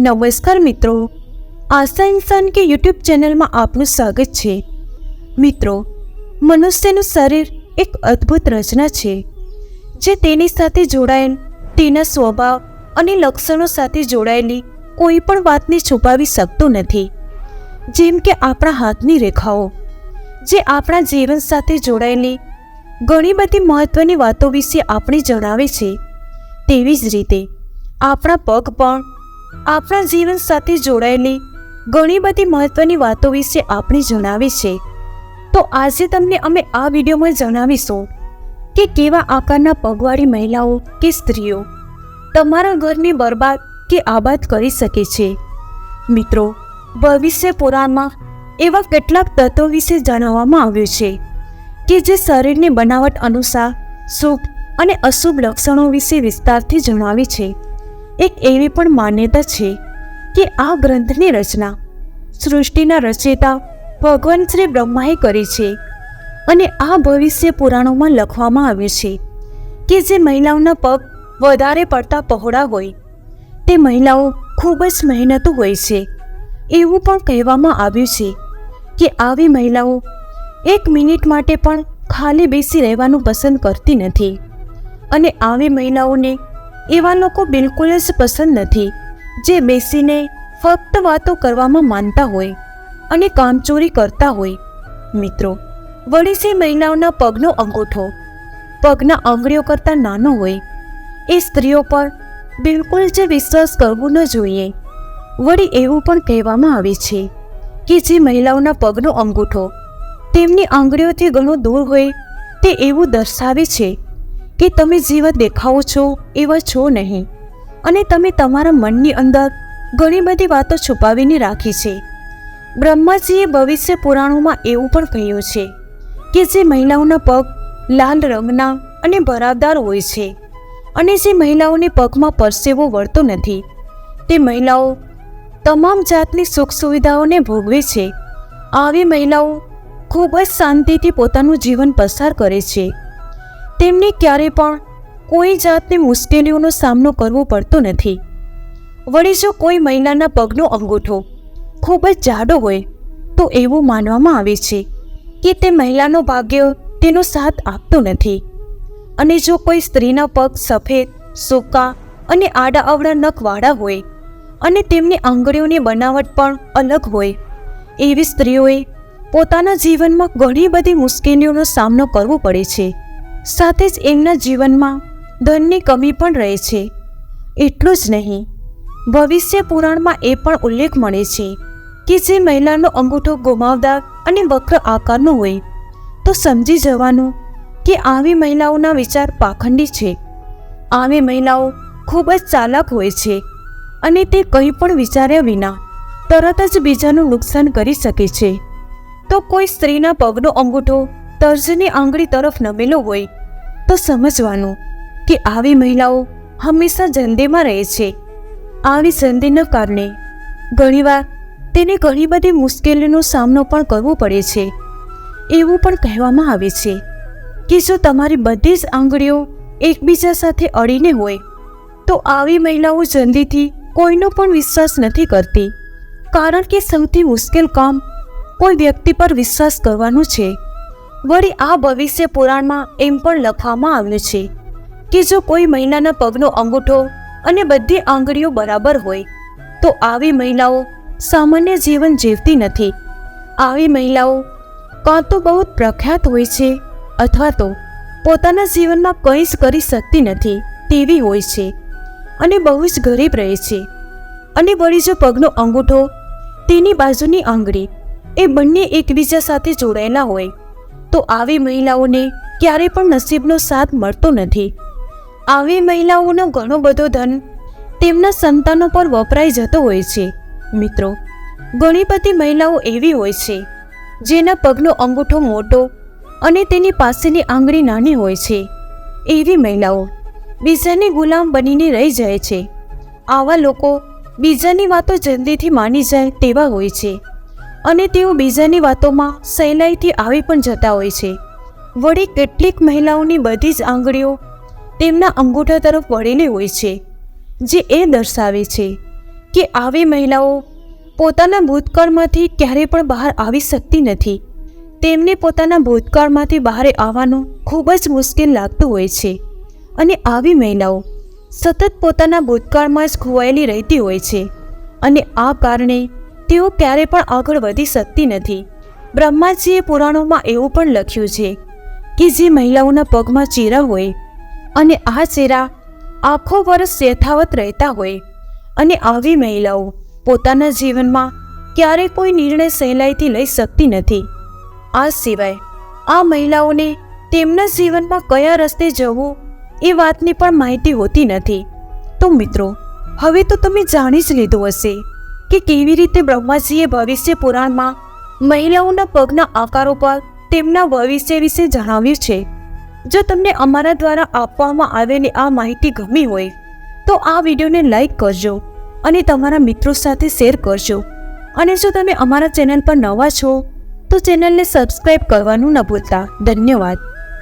નમસ્કાર મિત્રો. આશા ઇન્સાન કે યુટ્યુબ ચેનલમાં આપનું સ્વાગત છે. મિત્રો, મનુષ્યનું શરીર એક અદ્ભુત રચના છે, જે તેની સાથે જોડાયેલ, તેના સ્વભાવ અને લક્ષણો સાથે જોડાયેલી કોઈ પણ વાતને છુપાવી શકતું નથી. જેમ કે આપણા હાથની રેખાઓ, જે આપણા જીવન સાથે જોડાયેલી ઘણી બધી મહત્વની વાતો વિશે આપણે જણાવે છે. તેવી જ રીતે, આપણા પગ પણ આપણા જીવન સાથે જોડાયેલી ઘણી બધી મહત્વની વાતો વિશે આપણે જણાવી છે. તો આજે તમને અમે આ વિડીયોમાં જણાવીશું કે કેવા આકારના પગવાળી મહિલાઓ કે સ્ત્રીઓ તમારા ઘરને બરબાદ કે આબાદ કરી શકે છે. મિત્રો, ભવિષ્ય પુરાણમાં એવા કેટલાક તત્વો વિશે જણાવવામાં આવ્યું છે કે જે શરીરની બનાવટ અનુસાર શુભ અને અશુભ લક્ષણો વિશે વિસ્તારથી જણાવે છે. એક એવી પણ માન્યતા છે કે આ ગ્રંથની રચના સૃષ્ટિના રચયિતા ભગવાન શ્રી બ્રહ્માએ કરી છે અને આ ભવિષ્ય પુરાણોમાં લખવામાં આવ્યું છે કે જે મહિલાઓના પગ વધારે પડતા પહોળા હોય, તે મહિલાઓ ખૂબ જ મહેનતુ હોય છે. એવું પણ કહેવામાં આવ્યું છે કે આવી મહિલાઓ એક મિનિટ માટે પણ ખાલી બેસી રહેવાનું પસંદ કરતી નથી અને આવી મહિલાઓને એવા લોકો બિલકુલ જ પસંદ નથી, જે બેસીને ફક્ત વાતો કરવામાં માનતા હોય અને કામચોરી કરતા હોય. મિત્રો વળી છે મહિલાઓના પગનો અંગૂઠો, પગના આંગળીઓ કરતાં નાનો હોય, એ સ્ત્રીઓ પર બિલકુલ જ વિશ્વાસ કરવો ન જોઈએ. વળી એવું પણ કહેવામાં આવે છે કે જે મહિલાઓના પગનો અંગૂઠો તેમની આંગળીઓથી ઘણો દૂર હોય તે એવું દર્શાવે છે કે તમે જેવા દેખાવો છો, એવા છો નહીં. અને તમે તમારા મનની અંદર ઘણી બધી વાતો છુપાવીને રાખી છે. બ્રહ્માજીએ ભવિષ્ય પુરાણોમાં એવું પણ કહ્યું છે કે જે મહિલાઓના પગ લાલ રંગના અને ભરાવદાર હોય છે અને જે મહિલાઓને પગમાં પરસેવો વળતો નથી. તે મહિલાઓ તમામ જાતની સુખ સુવિધાઓને ભોગવે છે. આવી મહિલાઓ ખૂબ જ શાંતિથી પોતાનું જીવન પસાર કરે છે. તેમને ક્યારે પણ કોઈ જાતની મુશ્કેલીઓનો સામનો કરવો પડતો નથી. વળી જો કોઈ મહિલાના પગનો અંગૂઠો ખૂબ જ જાડો હોય, તો એવું માનવામાં આવે છે કે તે મહિલાનો ભાગ્ય તેનો સાથ આપતો નથી. અને જો કોઈ સ્ત્રીના પગ સફેદ, સૂકા અને આડા અવડા નખવાળા હોય અને તેમની આંગળીઓની બનાવટ પણ અલગ હોય, એવી સ્ત્રીઓએ પોતાના જીવનમાં ઘણી બધી મુશ્કેલીઓનો સામનો કરવો પડે છે. સાથે જ એમના જીવનમાં ધનની કમી પણ રહે છે. એટલું જ નહીં, ભવિષ્ય પુરાણમાં એ પણ ઉલ્લેખ મળે છે કે જે મહિલાનો અંગૂઠો ગુમાવદાર અને વક્ર આકારનો હોય, તો સમજી જવાનું કે આવી મહિલાઓના વિચાર પાખંડી છે. આવી મહિલાઓ ખૂબ જ ચાલાક હોય છે અને તે કંઈ પણ વિચાર્યા વિના તરત જ બીજાનું નુકસાન કરી શકે છે. તો કોઈ સ્ત્રીના પગનો અંગૂઠો તર્જની આંગળી તરફ નમેલો હોય, તો સમજવાનું કે આવી મહિલાઓ હંમેશા જંદેમાં રહે છે. આવી સંધિના કારણે ઘણીવાર તેને ઘણી બધી મુશ્કેલીનો સામનો પણ કરવો પડે છે. એવું પણ કહેવામાં આવે છે કે જો તમારી બધી જ આંગળીઓ એકબીજા સાથે અડીને હોય, તો આવી મહિલાઓ જલ્દીથી કોઈનો પણ વિશ્વાસ નથી કરતી. કારણ કે સૌથી મુશ્કેલ કામ કોઈ વ્યક્તિ પર વિશ્વાસ કરવાનું છે. વળી આ ભવિષ્ય પુરાણમાં એમ પણ લખવામાં આવ્યું છે કે જો કોઈ મહિલાના પગનો અંગૂઠો અને બધી આંગળીઓ બરાબર હોય, તો આવી મહિલાઓ સામાન્ય જીવન જીવતી નથી. આવી મહિલાઓ કાં તો બહુ પ્રખ્યાત હોય છે અથવા તો પોતાના જીવનમાં કંઈ જ કરી શકતી નથી તેવી હોય છે અને બહુ જ ગરીબ રહે છે. અને વળી જો પગનો અંગૂઠો તેની બાજુની આંગળી એ બંને એકબીજા સાથે જોડાયેલા હોય તો આવી મહિલાઓને ક્યારે પણ નસીબનો સાથ મળતો નથી. આવી મહિલાઓનો ઘણો બધો ધન તેમના સંતાનો પર વપરાઈ જતો હોય છે. મિત્રો, ઘણી બધી મહિલાઓ એવી હોય છે, જેના પગનો અંગૂઠો મોટો અને તેની પાસેની આંગળી નાની હોય છે. એવી મહિલાઓ બીજાની ગુલામ બનીને રહી જાય છે. આવા લોકો બીજાની વાતો જલ્દીથી માની જાય તેવા હોય છે. અને તેઓ બીજાની વાતોમાં સહેલાઈથી આવી પણ જતા હોય છે. વળી કેટલીક મહિલાઓની બધી જ આંગળીઓ તેમના અંગૂઠા તરફ વળેલી હોય છે, જે એ દર્શાવે છે કે આવી મહિલાઓ પોતાના ભૂતકાળમાંથી ક્યારેય પણ બહાર આવી શકતી નથી. તેમને પોતાના ભૂતકાળમાંથી બહાર આવવાનું ખૂબ જ મુશ્કેલ લાગતું હોય છે અને આવી મહિલાઓ સતત પોતાના ભૂતકાળમાં જ ખોવાયેલી રહેતી હોય છે અને આ કારણે તેઓ ક્યારે પણ આગળ વધી શકતી નથી. બ્રહ્માજીએ પુરાણોમાં એવું પણ લખ્યું છે કે જે મહિલાઓના પગમાં ચીરા હોય અને આ ચેરા આખો વર્ષ યથાવત રહેતા હોય અને આવી મહિલાઓ પોતાના જીવનમાં ક્યારેય કોઈ નિર્ણય સહેલાઈથી લઈ શકતી નથી. આ સિવાય આ મહિલાઓને તેમના જીવનમાં કયા રસ્તે જવું એ વાતની પણ માહિતી હોતી નથી. તો મિત્રો, હવે તો તમે જાણી જ લીધું હશે કે કેવી રીતે બ્રહ્માજીએ ભવિષ્ય પુરાણમાં મહિલાઓના પગના આકારો પર તેમના ભવિષ્ય વિશે જણાવ્યું છે? જો તમને અમારા દ્વારા આપવામાં આવેલી આ માહિતી ગમી હોય, તો આ વિડીયોને લાઈક કરજો અને તમારા મિત્રો સાથે શેર કરજો. અને જો તમે અમારા ચેનલ પર નવા છો, તો ચેનલને સબસ્ક્રાઈબ કરવાનું ન ભૂલતા. ધન્યવાદ.